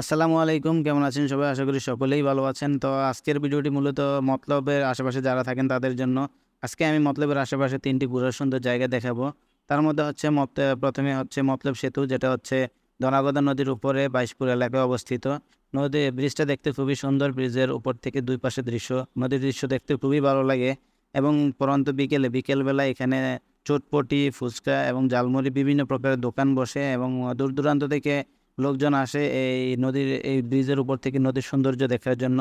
আসসালামু আলাইকুম, কেমন আছেন সবাই? আশা করি সকলেই ভালো আছেন। তো আজকের ভিডিওটি মূলত মতলবের আশেপাশে যারা থাকেন তাদের জন্য। আজকে আমি মতলবের আশেপাশে তিনটি ঘোরার সুন্দর জায়গা দেখাবো। তার মধ্যে হচ্ছে মত প্রথমে হচ্ছে মতলব সেতু, যেটা হচ্ছে দনাগদা নদীর উপরে বাইশপুর এলাকায় অবস্থিত। নদী ব্রিজটা দেখতে খুবই সুন্দর। ব্রিজের উপর থেকে দুই পাশে দৃশ্য। নদীর দৃশ্য দেখতে খুবই ভালো লাগে। এবং পরন্ত বিকেলে, বিকেলবেলা এখানে চটপটি, ফুচকা এবং জালমুড়ি বিভিন্ন প্রকারের দোকান বসে এবং দূর দূরান্ত থেকে লোকজন আসে এই নদীর, এই ব্রিজের উপর থেকে নদীর সৌন্দর্য দেখার জন্য।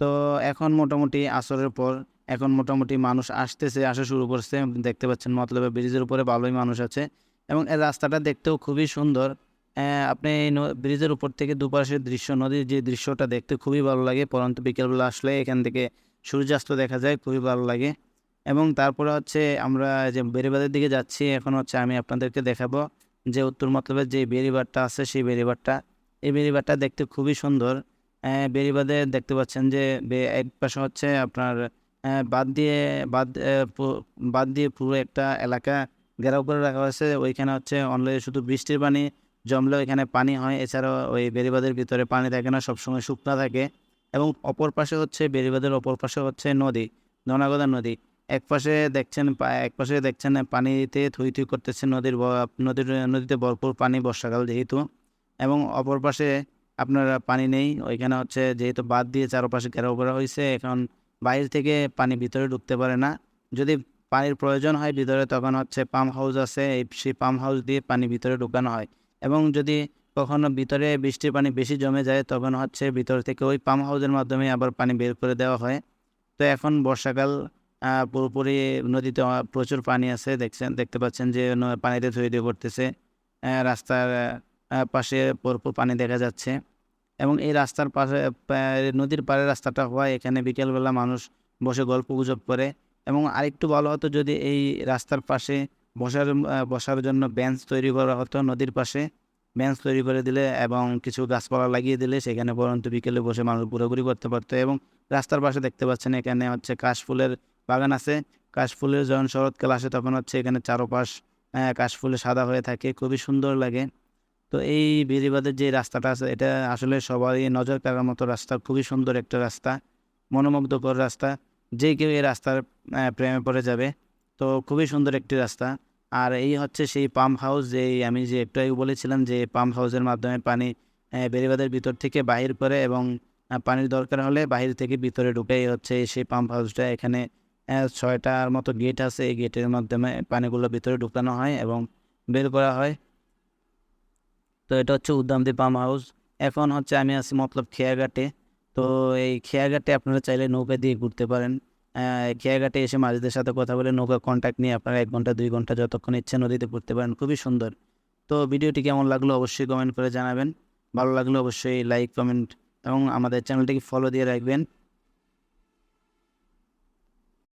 তো এখন মোটামুটি আসরের পর, এখন মোটামুটি মানুষ আসতেছে, আসা শুরু করছে। দেখতে পাচ্ছেন মতলবে ব্রিজের উপরে ভালোই মানুষ আছে। এবং এই রাস্তাটা দেখতেও খুবই সুন্দর। আপনি ব্রিজের উপর থেকে দুপাশের দৃশ্য, নদীর যে দৃশ্যটা দেখতে খুবই ভালো লাগে। পরন্ত বিকেলবেলা আসলে এখান থেকে সূর্যাস্ত দেখা যায়, খুবই ভালো লাগে। এবং তারপরে হচ্ছে আমরা যে বেরিবাদের দিকে যাচ্ছি, এখন হচ্ছে আমি আপনাদেরকে দেখাবো। যে উত্তর মতলবের যে বেরিবারটা আছে সেই বেরিবারটা। এই বেরিবারটা দেখতে খুবই সুন্দর। বেরিবাদে দেখতে পাচ্ছেন যে এক পাশে হচ্ছে আপনার বাদ দিয়ে, বাদ বাদ দিয়ে পুরো একটা এলাকা ঘেরাও করে রাখা হয়েছে। ওইখানে হচ্ছে অনলি শুধু বৃষ্টির পানি জমলে ওইখানে পানি হয়। এছাড়াও ওই বেরিবাদের ভিতরে পানি থাকে না, সবসময় শুকনো থাকে। এবং অপর পাশে হচ্ছে, বেরিবাদের অপর পাশে হচ্ছে নদী ধনাগদা নদী। এক পাশে দেখছেন এক পাশে দেখছেন পানিতে থই থই করতেছে নদীর নদীর, নদীতে ভরপুর পানি বর্ষাকাল যেহেতু এবং অপর পাশে আপনার পানি নেই। ওইখানে হচ্ছে যেহেতু বাদ দিয়ে চারপাশে ঘেরাও করা হয়েছে এখন বাইরে থেকে পানি ভিতরে ঢুকতে পারে না। যদি পানির প্রয়োজন হয় ভিতরে তখন হচ্ছে পাম্প হাউস আছে, এই সেই পাম্প হাউস দিয়ে পানি ভিতরে ঢুকানো হয়। এবং যদি কখনো ভিতরে বৃষ্টির পানি বেশি জমে যায়, তখন হচ্ছে ভিতর থেকে ওই পাম্প হাউসের মাধ্যমে আবার পানি বের করে দেওয়া হয়। তো এখন বর্ষাকাল পুরোপুরি নদীতে প্রচুর পানি আছে দেখছেন দেখতে পাচ্ছেন যে পানিতে তৈরি করতেছে আহ, রাস্তার পাশে ভরপুর পানি দেখা যাচ্ছে। এবং এই রাস্তার পাশে নদীর পাড়ে রাস্তাটা হওয়ায় এখানে বিকেলবেলা মানুষ বসে গল্প গুজব করে। এবং আরেকটু ভালো হতো যদি এই রাস্তার পাশে বসার বসার জন্য বেঞ্চ তৈরি করা হতো নদীর পাশে। বেঞ্চ তৈরি করে দিলে এবং কিছু গাছপালা লাগিয়ে দিলে সেখানে পরন্ত বিকেলে বসে মানুষ ঘোরাঘুরি করতে পারতো। এবং রাস্তার পাশে দেখতে পাচ্ছেন এখানে হচ্ছে কাশফুলের বাগান আছে। কাশফুলের যখন শরৎকাল আসে তখন হচ্ছে এখানে চারপাশ কাশফুলে সাদা হয়ে থাকে, খুবই সুন্দর লাগে। তো এই বেরিবাদের যে রাস্তাটা আছে, এটা আসলে সবারই নজর কাড়ার মতো রাস্তা, খুবই সুন্দর একটা রাস্তা, মনোমুগ্ধকর রাস্তা। যে কেউ এই রাস্তার প্রেমে পড়ে যাবে। তো খুবই সুন্দর একটি রাস্তা। আর এই হচ্ছে সেই পাম্প হাউস যে আমি যে একটু আগে বলেছিলাম যে পাম্প হাউসের মাধ্যমে পানি বেরিবাদের ভিতর থেকে বাহির করে এবং পানির দরকার হলে বাহির থেকে ভিতরে ঢুকে এই হচ্ছে সেই পাম্প হাউসটা এখানে ছয়টার মতো গেট আছে, এই গেটের মাধ্যমে পানিগুলো ভিতরে ঢুকানো হয় এবং বের করা হয়। তো এটা হচ্ছে উদ্দামদি পাম্প হাউস। এখন হচ্ছে আমি আছি মতলব খেয়াঘাটে। তো এই খেয়াঘাটে আপনারা চাইলে নৌকা দিয়ে ঘুরতে পারেন। খেয়াঘাটে এসে মাঝিদের সাথে কথা বলে নৌকা কন্ট্যাক্ট নিয়ে আপনারা এক ঘণ্টা, দুই ঘণ্টা যতক্ষণ ইচ্ছে নদীতে ঘুরতে পারেন। খুবই সুন্দর। তো ভিডিওটি কেমন লাগল অবশ্যই কমেন্ট করে জানাবেন। ভালো লাগলে অবশ্যই লাইক কমেন্ট এবং আমাদের চ্যানেলটিকে ফলো দিয়ে রাখবেন।